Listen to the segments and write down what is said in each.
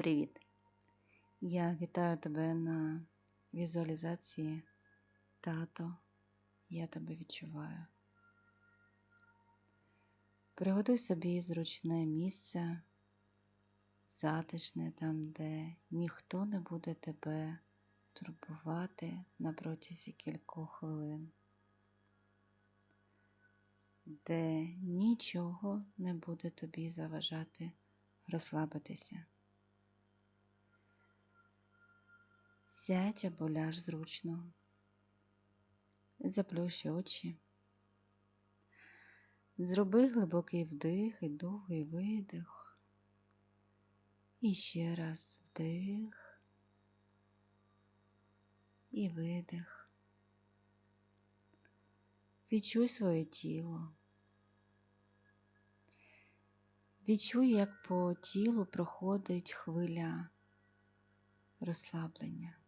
Привіт! Я вітаю тебе на візуалізації Тато. Я тебе відчуваю. Приготуй собі зручне місце, затишне там, де ніхто не буде тебе турбувати на протязі кількох хвилин, де нічого не буде тобі заважати розслабитися. Сядь або ляж зручно, заплющ очі, зроби глибокий вдих і довгий видих. І ще раз вдих і видих. Відчуй своє тіло. Відчуй, як по тілу проходить хвиля розслаблення,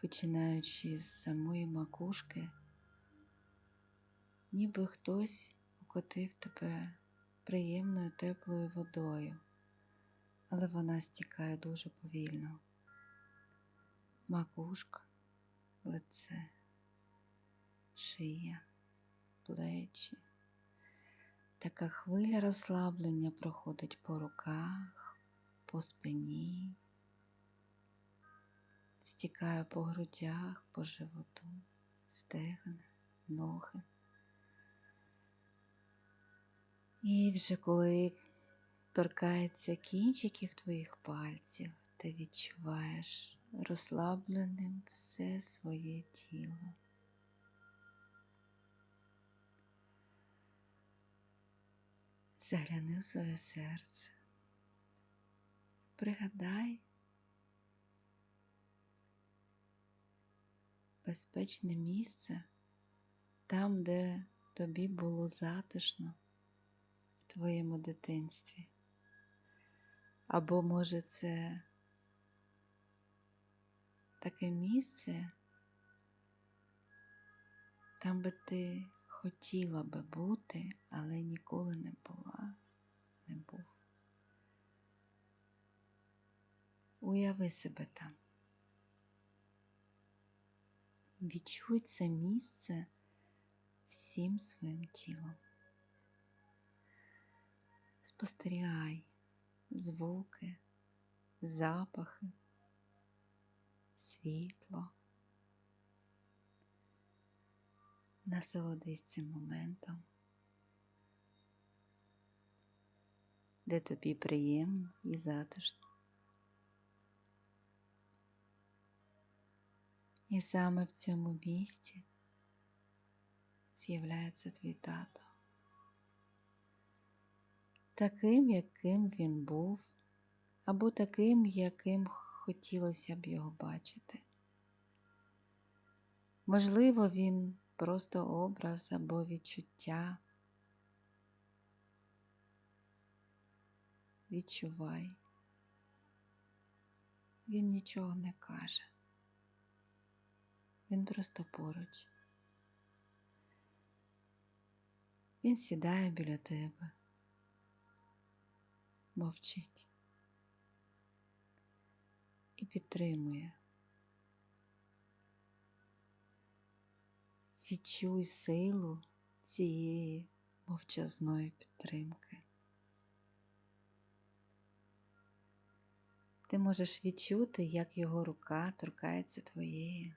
починаючи з самої макушки, ніби хтось укотив тебе приємною теплою водою, але вона стікає дуже повільно. Макушка, лице, шия, плечі. Така хвиля розслаблення проходить по руках, по спині, стікає по грудях, по животу, стегна, ноги. І вже коли торкається кінчиків твоїх пальців, ти відчуваєш розслабленим все своє тіло. Загляни в своє серце. Пригадай безпечне місце там, де тобі було затишно в твоєму дитинстві. Або, може, це таке місце, там би ти хотіла би бути, але ніколи не була, не був. Уяви себе там. Відчуй це місце всім своїм тілом. Спостерігай звуки, запахи, світло. Насолодись цим моментом, де тобі приємно і затишно. І саме в цьому місці з'являється твій тато, таким, яким він був, або таким, яким хотілося б його бачити. Можливо, він просто образ або відчуття. Відчувай, він нічого не каже. Він просто поруч. Він сідає біля тебе, мовчить і підтримує. Відчуй силу цієї мовчазної підтримки. Ти можеш відчути, як його рука торкається твоєї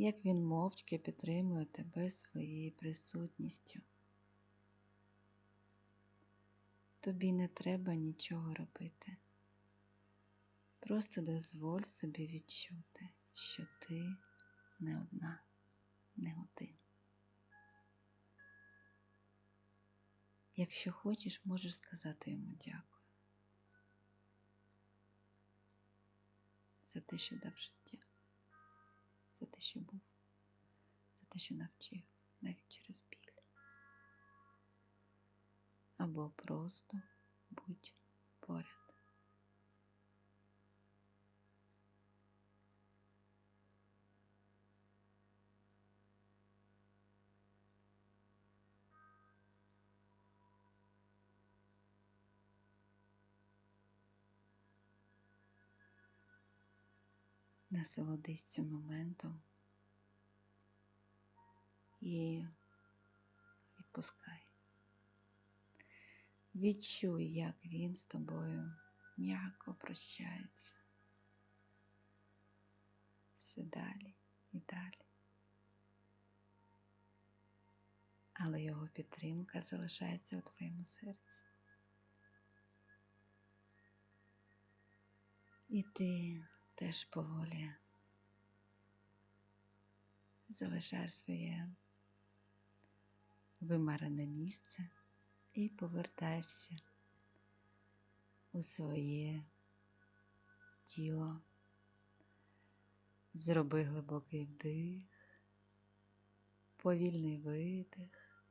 як він мовчки підтримує тебе своєю присутністю. Тобі не треба нічого робити. Просто дозволь собі відчути, що ти не одна, не один. Якщо хочеш, можеш сказати йому дякую за те, що дав життя за те, що був, за те, що навчив навіть через біль. Або просто Насолодись цим моментом і відпускай. Відчуй, як він з тобою м'яко прощається. Все далі і далі. Але його підтримка залишається у твоєму серці. І ти теж поволі залишаєш своє вимарене місце і повертаєшся у своє тіло. Зроби глибокий вдих, повільний видих.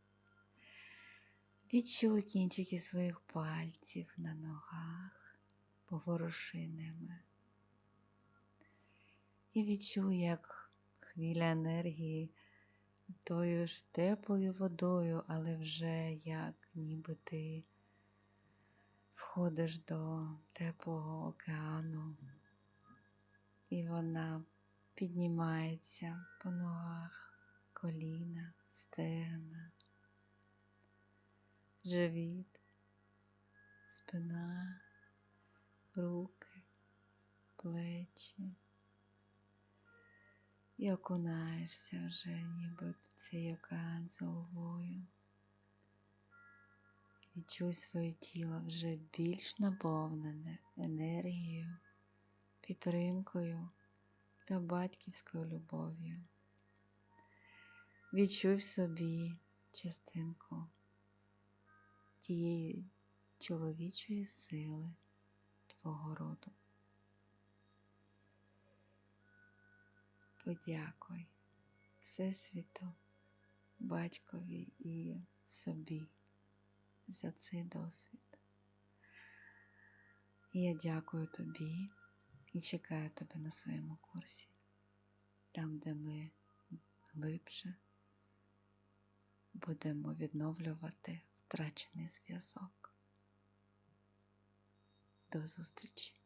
Відчуй кінчики своїх пальців на ногах, поворуши ними. І відчуй, як хвиля енергії тою ж теплою водою, але вже як ніби ти входиш до теплого океану, і вона піднімається по ногах, коліна, стегна, живіт, спина, руки, плечі. І окунаєшся вже ніби в цей океан з головою. Відчуй своє тіло вже більш наповнене енергією, підтримкою та батьківською любов'ю. Відчуй собі частинку тієї чоловічої сили твого роду. Подякуй Всесвіту, батькові і собі за цей досвід. Я дякую тобі і чекаю тебе на своєму курсі, там, де ми глибше будемо відновлювати втрачений зв'язок. До зустрічі!